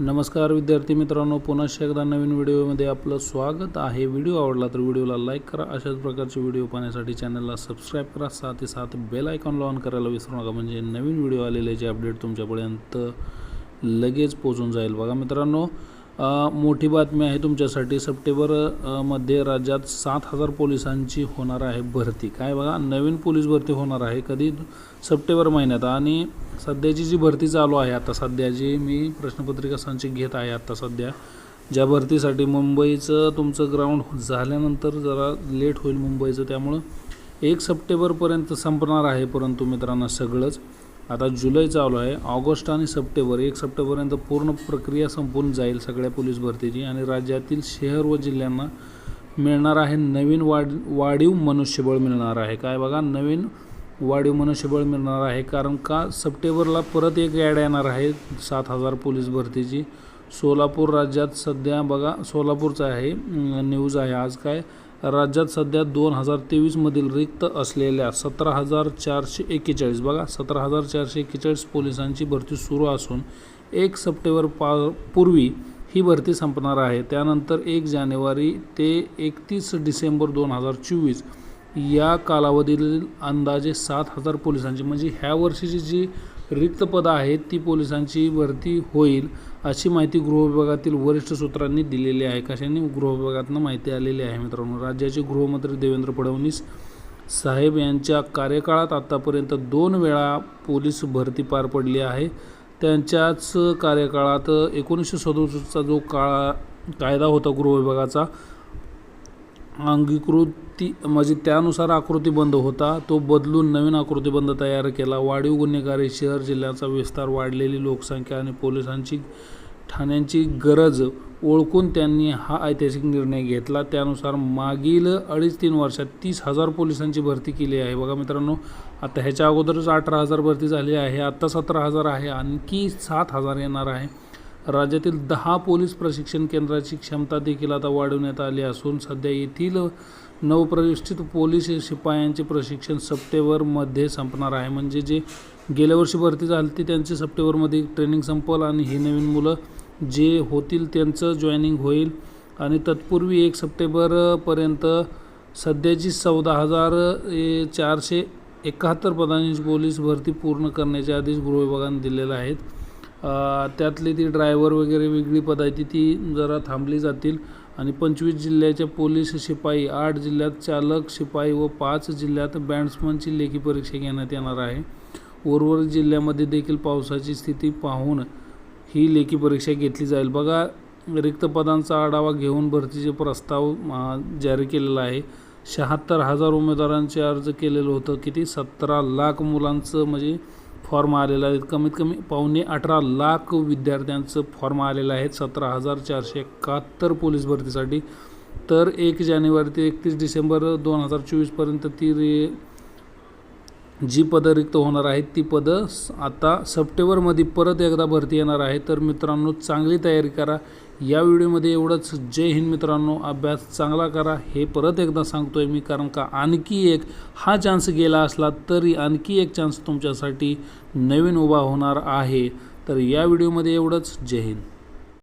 नमस्कार विद्यार्थी मित्रांनो पुन्हा एकदा नवीन व्हिडिओमध्ये आपलं स्वागत आहे. व्हिडिओ आवडला तर व्हिडिओला लाईक करा अशाच प्रकारचे व्हिडिओ पाहण्यासाठी चॅनलला सबस्क्राईब करा. साथ साथ बेल आयकॉनला ऑन करायला विसरू नका म्हणजे नवीन व्हिडिओ आलेले जे अपडेट तुमच्यापर्यंत लगेच पोचून जाईल. बघा मित्रांनो मोठी बातमी आहे तुमच्यासाठी. सप्टेंबरमध्ये मध्ये राज्यात सात हजार पोलिसांची होणार आहे भरती. काय बघा नवीन पोलीस भरती होणार आहे. कधी? सप्टेंबर महिन्यात. आणि सध्याची जी भरती चालू आहे आता सध्या जी मी प्रश्नपत्रिका संचित घेत आहे आता सध्या ज्या भरतीसाठी मुंबईचं तुमचं ग्राउंड झाल्यानंतर जरा लेट होईल मुंबईचं. त्यामुळं एक सप्टेंबरपर्यंत संपणार आहे परंतु मित्रांनो सगळंच. आता जुलै चालू आहे. ऑगस्ट आणि सप्टेंबर एक सप्टेंबरपर्यंत पूर्ण प्रक्रिया संपून जाईल सगळ्या पोलीस भरतीची आणि राज्यातील शहर व जिल्ह्यांना मिळणार आहे नवीन वाढ वाढीव मनुष्यबळ मिळणार आहे. काय बघा नवीन वाढीव मनुष्यबळ मिळणार आहे कारण का? सप्टेंबरला परत एक ॲड येणार आहे सात हजार पोलीस भरतीची. सोलापूर राज्यात सध्या बघा सोलापूरचं आहे न्यूज आहे. आज काय? राज्यात सध्या दोन हजार तेवीसमधील रिक्त असलेल्या सतरा हजार चारशे एक्केचाळीस बघा सतरा हजार चारशे एक्केचाळीस पोलिसांची भरती सुरू असून एक सप्टेंबर पा पूर्वी ही भरती संपणार आहे. त्यानंतर एक जानेवारी ते एकतीस डिसेंबर दोन हजार चोवीस या कालावधीतील अंदाजे सात हजार पोलिसांची म्हणजे ह्या वर्षीची जी रिक्त पदं आहेत ती पोलिसांची भरती होईल अशी माहिती गृहविभागातील वरिष्ठ सूत्रांनी दिलेली आहे. कशाने? गृहविभागातनं माहिती आलेली आहे मित्रांनो. राज्याचे गृहमंत्री देवेंद्र फडणवीस साहेब यांच्या कार्यकाळात आत्तापर्यंत दोन वेळा पोलीस भरती पार पडली आहे. त्यांच्याच कार्यकाळात एकोणीसशे सदुसष्टचा जो काळा कायदा होता गृहविभागाचा अंगीकृती म्हणजे त्यानुसार आकृतीबंध होता तो बदलून नवीन आकृतीबंध तयार केला. वाढीव गुन्हेगारी शहर जिल्ह्याचा विस्तार वाढलेली लोकसंख्या आणि पोलिसांची ठाण्यांची गरज ओळखून त्यांनी हा ऐतिहासिक निर्णय घेतला. त्यानुसार मागील अडीच तीन वर्षात तीस हजार पोलिसांची भरती केली आहे. बघा मित्रांनो आता ह्याच्या अगोदरच अठरा हजार भरती झाली आहे आत्ता सतरा हजार आहे आणखी सात हजार येणार आहे. राज्यातील दहा पोलीस प्रशिक्षण केंद्राची क्षमता देखील आता वाढवण्यात आली असून सध्या येथील नवप्रतिष्ठित पोलीस शिपायांचे प्रशिक्षण सप्टेंबरमध्ये संपणार आहे. म्हणजे जे गेल्या वर्षी भरती झाली ती त्यांची सप्टेंबरमध्ये ट्रेनिंग संपल आणि ही नवीन मुलं जे होतील त्यांचं जॉईनिंग होईल. आणि तत्पूर्वी एक सप्टेंबरपर्यंत सध्याची चौदा हजार ए, चारशे एकाहत्तर पदांची पोलीस भरती पूर्ण करण्याचे आदेश गृहविभागाने दिलेले आहेत. त्यातली ती ड्रायव्हर वगैरे वेगळी पद आहे ती ती जरा थांबली जातील. आणि पंचवीस जिल्ह्याच्या पोलीस शिपाई आठ जिल्ह्यात चालक शिपाई व पाच जिल्ह्यात बँड्समनची लेखी परीक्षा घेण्यात येणार आहे. उर्वरित जिल्ह्यामध्ये देखील पावसाची स्थिती पाहून ही लेखी परीक्षा घेतली जाईल. बघा रिक्त पदांचा आढावा घेऊन भरतीचे प्रस्ताव जारी केलेला आहे. शहात्तर हजार उमेदवारांचे अर्ज केलेलं होतं. किती? सतरा लाख मुलांचं म्हणजे फॉर्म आलेला आहे. कमीत कमी पावणे अठरा लाख विद्यार्थ्यांचं फॉर्म आलेलं आहे. सतरा हजार चारशे एकाहत्तर पोलीस भरतीसाठी. तर एक जानेवारी ते एकतीस डिसेंबर दोन हजार चोवीसपर्यंत ती रे जी पदं रिक्त होणार आहेत ती पदं आता सप्टेंबरमध्ये परत एकदा भरती येणार आहे. तर मित्रांनो चांगली तयारी करा. या व्हिडिओमध्ये एवढंच. जय हिंद मित्रांनो. अभ्यास चांगला करा. हे परत एकदा सांगतो आहे मी कारण का आणखी एक हा चान्स गेला असला तरी आणखी एक चान्स तुमच्यासाठी नवीन उभा होणार आहे. तर या व्हिडिओमध्ये एवढंच. जय हिंद.